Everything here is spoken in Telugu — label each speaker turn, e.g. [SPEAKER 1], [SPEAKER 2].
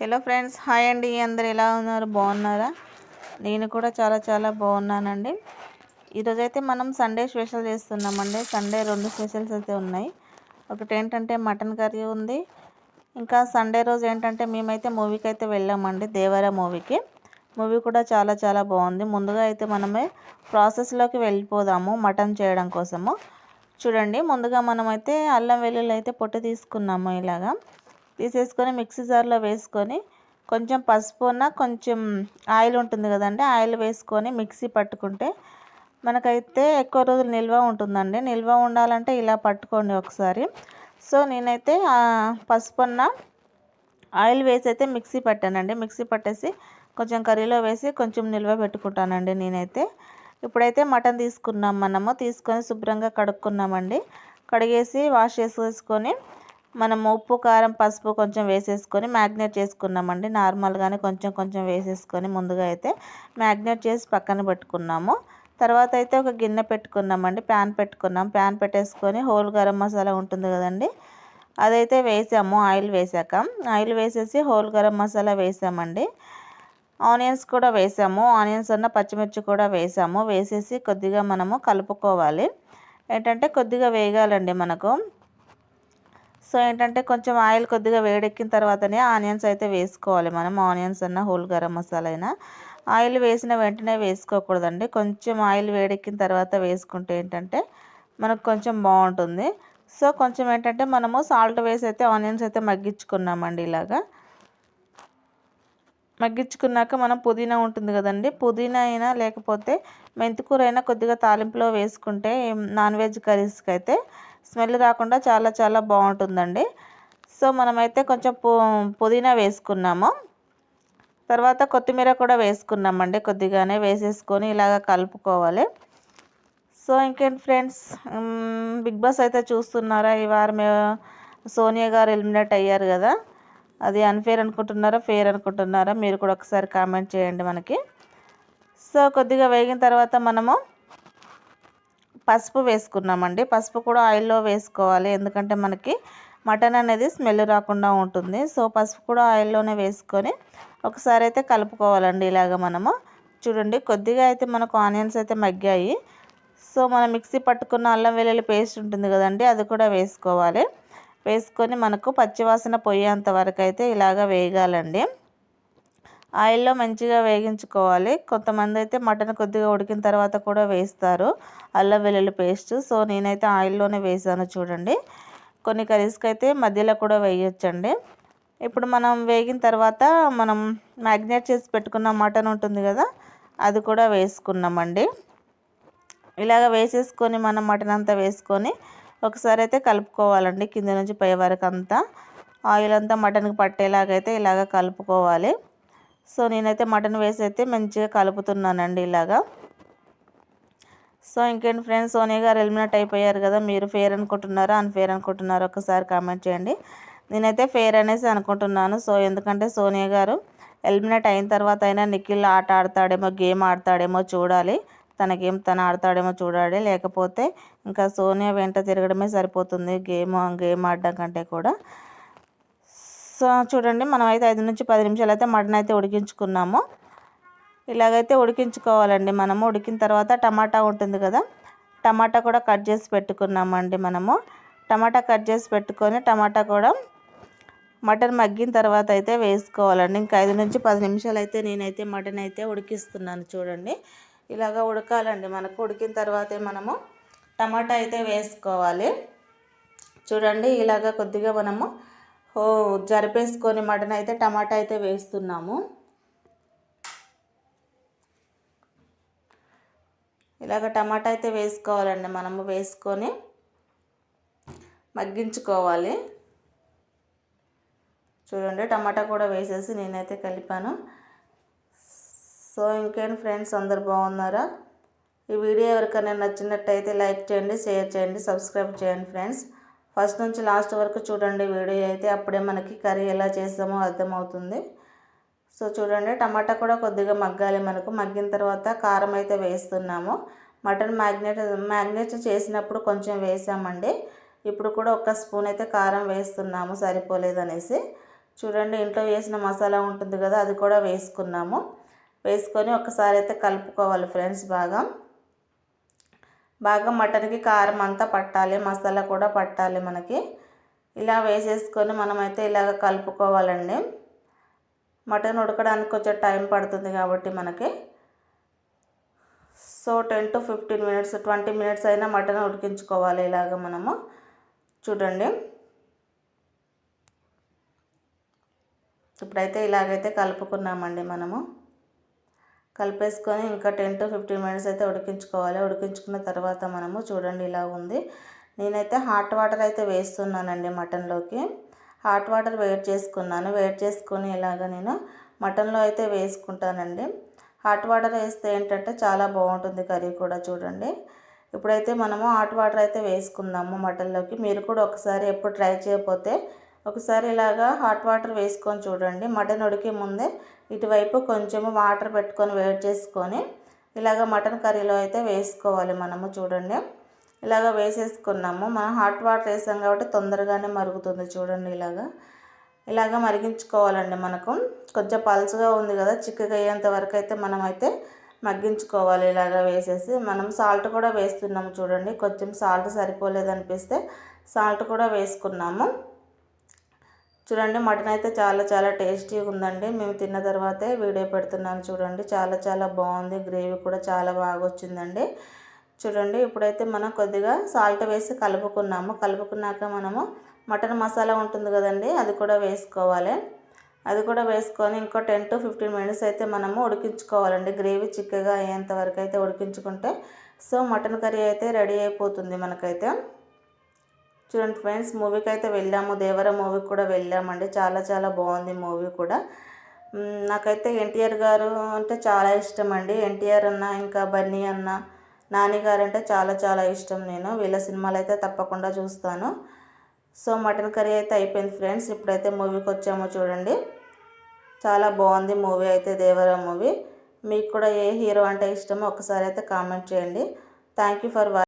[SPEAKER 1] హలో ఫ్రెండ్స్ హాయ్ అండి. అందరు ఎలా ఉన్నారు? బాగున్నారా? నేను కూడా చాలా చాలా బాగున్నానండి. ఈరోజైతే మనం సండే స్పెషల్ చేస్తున్నామండి. సండే రెండు స్పెషల్స్ అయితే ఉన్నాయి. ఒకటి ఏంటంటే మటన్ కర్రీ ఉంది. ఇంకా సండే రోజు ఏంటంటే మేమైతే మూవీకి అయితే వెళ్ళామండి దేవర మూవీకి. మూవీ కూడా చాలా చాలా బాగుంది. ముందుగా అయితే మనమే ప్రాసెస్లోకి వెళ్ళిపోదాము మటన్ చేయడం కోసము. చూడండి ముందుగా మనమైతే అల్లం వెల్లుల్లి అయితే పొట్టు తీసుకున్నాము ఇలాగా. తీసేసుకొని మిక్సీ జార్లో వేసుకొని కొంచెం పసుపు ఉన్న కొంచెం ఆయిల్ ఉంటుంది కదండి ఆయిల్ వేసుకొని మిక్సీ పట్టుకుంటే మనకైతే ఎక్కువ రోజులు నిల్వ ఉంటుందండి. నిల్వ ఉండాలంటే ఇలా పట్టుకోండి ఒకసారి. సో నేనైతే పసుపున్న ఆయిల్ వేసి అయితే మిక్సీ పట్టానండి. మిక్సీ పట్టేసి కొంచెం కర్రీలో వేసి కొంచెం నిల్వ పెట్టుకుంటానండి నేనైతే. ఇప్పుడైతే మటన్ తీసుకున్నాం మనము తీసుకొని శుభ్రంగా కడుక్కున్నామండి. కడిగేసి వాష్ చేసేసుకొని మనం ఉప్పు కారం పసుపు కొంచెం వేసేసుకొని మ్యాగ్నేట్ చేసుకున్నామండి. నార్మల్గానే కొంచెం కొంచెం వేసేసుకొని ముందుగా అయితే మ్యాగ్నేట్ చేసి పక్కన పెట్టుకున్నాము. తర్వాత అయితే ఒక గిన్నె పెట్టుకున్నామండి. ప్యాన్ పెట్టుకున్నాం. ప్యాన్ పెట్టేసుకొని హోల్ గరం మసాలా ఉంటుంది కదండి అదైతే వేసాము. ఆయిల్ వేసాక ఆయిల్ వేసేసి హోల్ గరం మసాలా వేసామండి. ఆనియన్స్ కూడా వేసాము. ఆనియన్స్ అన్న పచ్చిమిర్చి కూడా వేసాము. వేసేసి కొద్దిగా మనము కలుపుకోవాలి. ఏంటంటే కొద్దిగా వేగాలండి మనకు. సో ఏంటంటే కొంచెం ఆయిల్ కొద్దిగా వేడెక్కిన తర్వాతనే ఆనియన్స్ అయితే వేసుకోవాలి మనం. ఆనియన్స్ అన్న హోల్ గరం మసాలా అయినా. ఆయిల్ వేసిన వెంటనే వేసుకోకూడదండి. కొంచెం ఆయిల్ వేడెక్కిన తర్వాత వేసుకుంటే ఏంటంటే మనకు కొంచెం బాగుంటుంది. సో కొంచెం ఏంటంటే మనము సాల్ట్ వేసి అయితే ఆనియన్స్ అయితే మగ్గించుకున్నామండి ఇలాగా. మగ్గించుకున్నాక మనం పుదీనా ఉంటుంది కదండి. పుదీనా అయినా లేకపోతే మెంతికూర అయినా కొద్దిగా తాలింపులో వేసుకుంటే నాన్ వెజ్ కర్రీస్కి అయితే స్మెల్ రాకుండా చాలా చాలా బాగుంటుందండి. సో మనమైతే కొంచెం పుదీనా వేసుకున్నాము. తర్వాత కొత్తిమీర కూడా వేసుకున్నామండి. కొద్దిగానే వేసేసుకొని ఇలాగ కలుపుకోవాలి. సో ఇంకేంటి ఫ్రెండ్స్? బిగ్ బాస్ అయితే చూస్తున్నారా? ఈ వారం సోనియా గారు ఎలిమినేట్ అయ్యారు కదా. అది అన్ఫేర్ అనుకుంటున్నారా? ఫేర్ అనుకుంటున్నారా? మీరు కూడా ఒకసారి కామెంట్ చేయండి మనకి. సో కొద్దిగా వేగిన తర్వాత మనము పసుపు వేసుకున్నామండి. పసుపు కూడా ఆయిల్లో వేసుకోవాలి. ఎందుకంటే మనకి మటన్ అనేది స్మెల్ రాకుండా ఉంటుంది. సో పసుపు కూడా ఆయిల్లోనే వేసుకొని ఒకసారి అయితే కలుపుకోవాలండి ఇలాగ మనము. చూడండి కొద్దిగా అయితే మనకు ఆనియన్స్ అయితే మగ్గాయి. సో మనం మిక్సీ పట్టుకున్న అల్లం వెల్లుల్లి పేస్ట్ ఉంటుంది కదండి అది కూడా వేసుకోవాలి. వేసుకొని మనకు పచ్చివాసన పోయేంత వరకు అయితే ఇలాగ వేయగాలండి ఆయిల్లో మంచిగా వేగించుకోవాలి. కొంతమంది అయితే మటన్ కొద్దిగా ఉడికిన తర్వాత కూడా వేస్తారు. అల్లం వెల్లుల్లి పేస్ట్. సో నేనైతే ఆయిల్లోనే వేసాను చూడండి. కొన్ని కర్రీస్కి అయితే మధ్యలో కూడా వేయొచ్చండి. ఇప్పుడు మనం వేగిన తర్వాత మనం మ్యాగ్నేట్ చేసి పెట్టుకున్న మటన్ ఉంటుంది కదా అది కూడా వేసుకున్నామండి. ఇలాగ వేసేసుకొని మనం మటన్ అంతా వేసుకొని ఒకసారి అయితే కలుపుకోవాలండి కింద నుంచి పై వరకు అంతా. ఆయిల్ అంతా మటన్కి పట్టేలాగైతే ఇలాగ కలుపుకోవాలి. సో నేనైతే మటన్ వేసి అయితే మంచిగా కలుపుతున్నానండి ఇలాగా. సో ఇంకేంటి ఫ్రెండ్స్ సోనియా గారు ఎలిమినేట్ అయిపోయారు కదా మీరు ఫేర్ అనుకుంటున్నారా అన్ఫేర్ అనుకుంటున్నారా ఒకసారి కామెంట్ చేయండి. నేనైతే ఫేర్ అనేసి అనుకుంటున్నాను సో ఎందుకంటే సోనియా గారు ఎలిమినేట్ అయిన తర్వాత అయినా నిఖిల్ ఆట ఆడతాడేమో గేమ్ ఆడతాడేమో చూడాలి. తన గేమ్ తను ఆడతాడేమో చూడాలి. లేకపోతే ఇంకా సోనియా వెంట తిరగడమే సరిపోతుంది గేమ్ గేమ్ ఆడడం కంటే కూడా. సో చూడండి మనం అయితే ఐదు నుంచి పది నిమిషాలు అయితే మటన్ అయితే ఉడికించుకున్నాము. ఇలాగైతే ఉడికించుకోవాలండి మనము. ఉడికిన తర్వాత టమాటా ఉంటుంది కదా టమాటా కూడా కట్ చేసి పెట్టుకున్నామండి మనము. టమాటా కట్ చేసి పెట్టుకొని టమాటా కూడా మటన్ మగ్గిన తర్వాత అయితే వేసుకోవాలండి. ఇంకా ఐదు నుంచి పది నిమిషాలు అయితే నేనైతే మటన్ అయితే ఉడికిస్తున్నాను చూడండి. ఇలాగ ఉడకాలండి మనకు. ఉడికిన తర్వాతే మనము టమాటా అయితే వేసుకోవాలి. చూడండి ఇలాగ కొద్దిగా మనము జరిపేసుకొని మటన్ అయితే టమాటా అయితే వేస్తున్నాము. ఇలాగ టమాటా అయితే వేసుకోవాలండి మనము వేసుకొని మగ్గించుకోవాలి. చూడండి టమాటా కూడా వేసేసి నేనైతే కలిపాను. సో ఇంకేంటి ఫ్రెండ్స్ అందరు బాగున్నారా? ఈ వీడియో ఎవరికైనా నచ్చినట్టయితే లైక్ చేయండి షేర్ చేయండి సబ్స్క్రైబ్ చేయండి ఫ్రెండ్స్. ఫస్ట్ నుంచి లాస్ట్ వరకు చూడండి వీడియో అయితే అప్పుడే మనకి కర్రీ ఎలా చేస్తామో అర్థమవుతుంది. సో చూడండి టమాటా కూడా కొద్దిగా మగ్గాలి మనకు. మగ్గిన తర్వాత కారం అయితే వేస్తున్నాము. మటన్ మ్యాగ్నేట్ మ్యాగ్నేట్ చేసినప్పుడు కొంచెం వేసామండి. ఇప్పుడు కూడా ఒక స్పూన్ అయితే కారం వేస్తున్నాము సరిపోలేదనేసి. చూడండి ఇంట్లో వేసిన మసాలా ఉంటుంది కదా అది కూడా వేసుకున్నాము. వేసుకొని ఒకసారి అయితే కలుపుకోవాలి ఫ్రెండ్స్ బాగా. బాగా మటన్కి కారం అంతా పట్టాలి మసాలా కూడా పట్టాలి మనకి. ఇలా వేసేసుకొని మనమైతే ఇలాగ కలుపుకోవాలండి. మటన్ ఉడకడానికి కొంచెం టైం పడుతుంది కాబట్టి మనకి. So ten to fifteen minutes twenty minutes అయినా మటన్ ఉడికించుకోవాలి ఇలాగ మనము. చూడండి. ఇప్పుడైతే ఇలాగైతే కలుపుకున్నామండి మనము. కలిపేసుకొని ఇంకా టెన్ టు ఫిఫ్టీన్ మినిట్స్ అయితే ఉడికించుకోవాలి. ఉడికించుకున్న తర్వాత మనము చూడండి ఇలా ఉంది. నేనైతే హాట్ వాటర్ అయితే వేస్తున్నానండి మటన్లోకి. హాట్ వాటర్ వెయిట్ చేసుకున్నాను. వెయిట్ చేసుకొని ఇలాగ నేను మటన్లో అయితే వేసుకుంటానండి. హాట్ వాటర్ వేస్తే ఏంటంటే చాలా బాగుంటుంది కర్రీ కూడా చూడండి. ఇప్పుడైతే మనము హాట్ వాటర్ అయితే వేసుకుందాము మటన్లోకి. మీరు కూడా ఒకసారి ఎప్పుడు ట్రై చేయకపోతే ఒకసారి ఇలాగా హాట్ వాటర్ వేసుకొని చూడండి. మటన్ ఉడికే ముందే ఇటువైపు కొంచెము వాటర్ పెట్టుకొని వేడి చేసుకొని ఇలాగ మటన్ కర్రీలో అయితే వేసుకోవాలి మనము చూడండి. ఇలాగ వేసేసుకున్నాము. మనం హాట్ వాటర్ వేసాం కాబట్టి తొందరగానే మరుగుతుంది చూడండి ఇలాగా. ఇలాగ మరిగించుకోవాలండి మనకు. కొంచెం పలుచగా ఉంది కదా చిక్కగా అయ్యేంత వరకు అయితే మనమైతే మగ్గించుకోవాలి ఇలాగ వేసేసి. మనం సాల్ట్ కూడా వేస్తున్నాము చూడండి. కొంచెం సాల్ట్ సరిపోలేదనిపిస్తే సాల్ట్ కూడా వేసుకున్నాము. చూడండి మటన్ అయితే చాలా చాలా టేస్టీగా ఉందండి. మేము తిన్న తర్వాతే వీడియో పెడుతున్నాను చూడండి. చాలా చాలా బాగుంది. గ్రేవీ కూడా చాలా బాగా వచ్చిందండి. చూడండి ఇప్పుడైతే మనం కొద్దిగా సాల్ట్ వేసి కలుపుకున్నాము. కలుపుకున్నాక మనము మటన్ మసాలా ఉంటుంది కదండి అది కూడా వేసుకోవాలి. అది కూడా వేసుకొని ఇంకో టెన్ టు ఫిఫ్టీన్ మినిట్స్ అయితే మనము ఉడికించుకోవాలండి. గ్రేవీ చిక్కగా అయ్యేంత వరకు అయితే ఉడికించుకుంటే సో మటన్ కర్రీ అయితే రెడీ అయిపోతుంది మనకైతే. చూడండి ఫ్రెండ్స్ మూవీకి అయితే వెళ్ళాము. దేవర మూవీకి కూడా వెళ్ళామండి. చాలా చాలా బాగుంది మూవీ కూడా. నాకైతే ఎన్టీఆర్ గారు అంటే చాలా ఇష్టం అండి ఎన్టీఆర్ అన్న ఇంకా బన్నీ అన్న నాని గారు అంటే చాలా చాలా ఇష్టం నేను. వీళ్ళ సినిమాలు అయితే తప్పకుండా చూస్తాను. సో మటన్ కర్రీ అయితే అయిపోయింది ఫ్రెండ్స్. ఇప్పుడైతే మూవీకి వచ్చామో చూడండి. చాలా బాగుంది మూవీ అయితే దేవర మూవీ. మీకు కూడా ఏ హీరో అంటే ఇష్టమో ఒకసారి అయితే కామెంట్ చేయండి. Thank you for